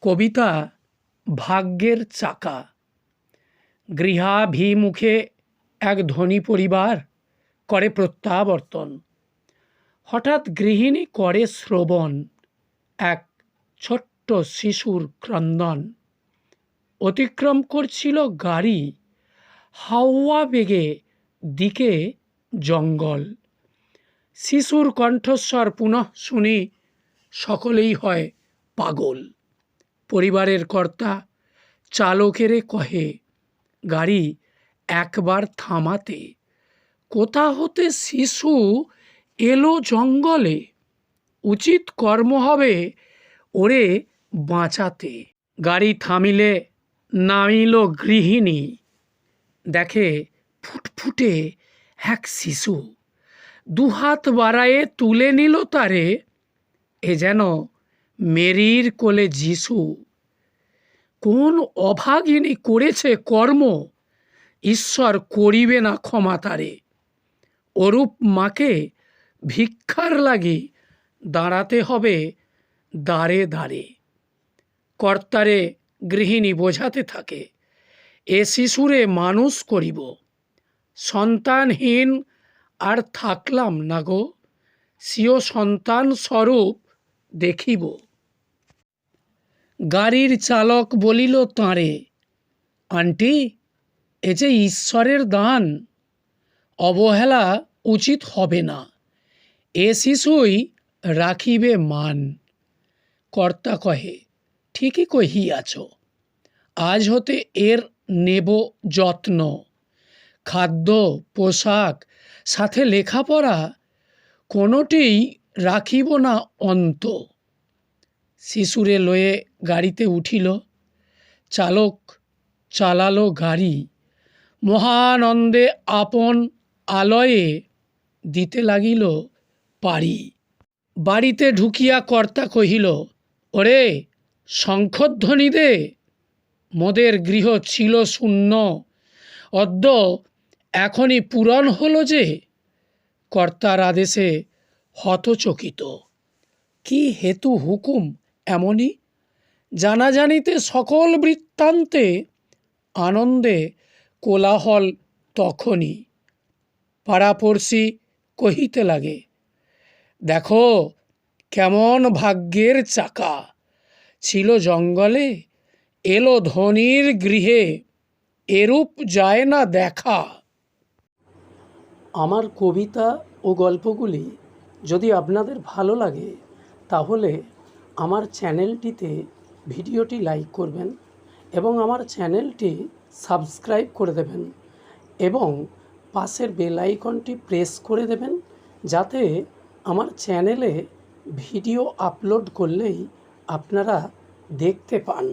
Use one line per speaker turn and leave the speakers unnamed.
কবিতা ভাগ্যের চাকা। গৃহাভিমুখে এক ধনী পরিবার করে প্রত্যাবর্তন। হঠাৎ গৃহিণী করে শ্রবণ এক ছোট্ট শিশুর ক্রন্দন। অতিক্রম করছিল গাড়ি, হাওয়া বেগে দিকে জঙ্গল। শিশুর কণ্ঠস্বর পুনঃ শুনি সকলেই হয় পাগল। পরিবারের কর্তা, চালকেরে কহে, গাড়ি একবার থামাতে, কোথা হতে শিশু এলো জঙ্গলে, উচিত কর্ম হবে ওরে বাঁচাতে। গাড়ি থামিলে নামিল গৃহিণী। দেখে ফুটফুটে এক শিশু দুহাত বাড়ায়ে তুলে নিল তারে। এ যেন মেরির কোলে যিশু। কোন অভাগিনী করেছে কর্ম? ঈশ্বর করিবে না ক্ষমা তারে। অরূপ মাকে ভিক্ষার লাগি দাঁড়াতে হবে দাঁড়ে দাঁড়ে কর্তারে গৃহিণী বোঝাতে থাকে, এ শিশুরে মানুষ করিব। সন্তানহীন আর থাকলাম না গো, স্বীয় সন্তান স্বরূপ দেখিব। গাড়ির চালক বলিল, তাঁরে, আন্টি, এ যে ঈশ্বরের দান, অবহেলা উচিত হবে না। এ শিশুই রাখিবে মান। কর্তা কহে, ঠিকই কহিয়াছ। আজ হতে এর নেব যত্ন। খাদ্য, পোশাক, সাথে লেখাপড়া কোনোটিই রাখিব না অন্ত। শিশুরে লয়ে গাড়িতে উঠিল, চালক চালালো গাড়ি। মহানন্দে আপন আলয়ে দিতে লাগিল পারি বাড়িতে ঢুকিয়া কর্তা কহিল, ওরে, শঙ্খধ্বনি দে। মোদের গৃহ ছিল শূন্য। অদ্য এখনই পূরণ হলো যে। কর্তার আদেশে হতচকিত। কি হেতু হুকুম? এমনই জানা জানিতে সকল বৃত্তান্তে আনন্দে কোলাহল তখনই। পাড়াপড়শি কহিতে লাগে, দেখো, কেমন ভাগ্যের চাকা। ছিল জঙ্গলে, এলো ধনির গৃহে, এরূপ যায় না দেখা। আমার কবিতা ও গল্পগুলি যদি আপনাদের ভালো লাগে, তাহলে আমার চ্যানেলটিতে ভিডিওটি লাইক করবেন এবং আমার চ্যানেলটি সাবস্ক্রাইব করে দেবেন এবং পাশের বেল আইকনটি প্রেস করে দেবেন যাতে আমার চ্যানেলে ভিডিও আপলোড করলেই আপনারা দেখতে পান।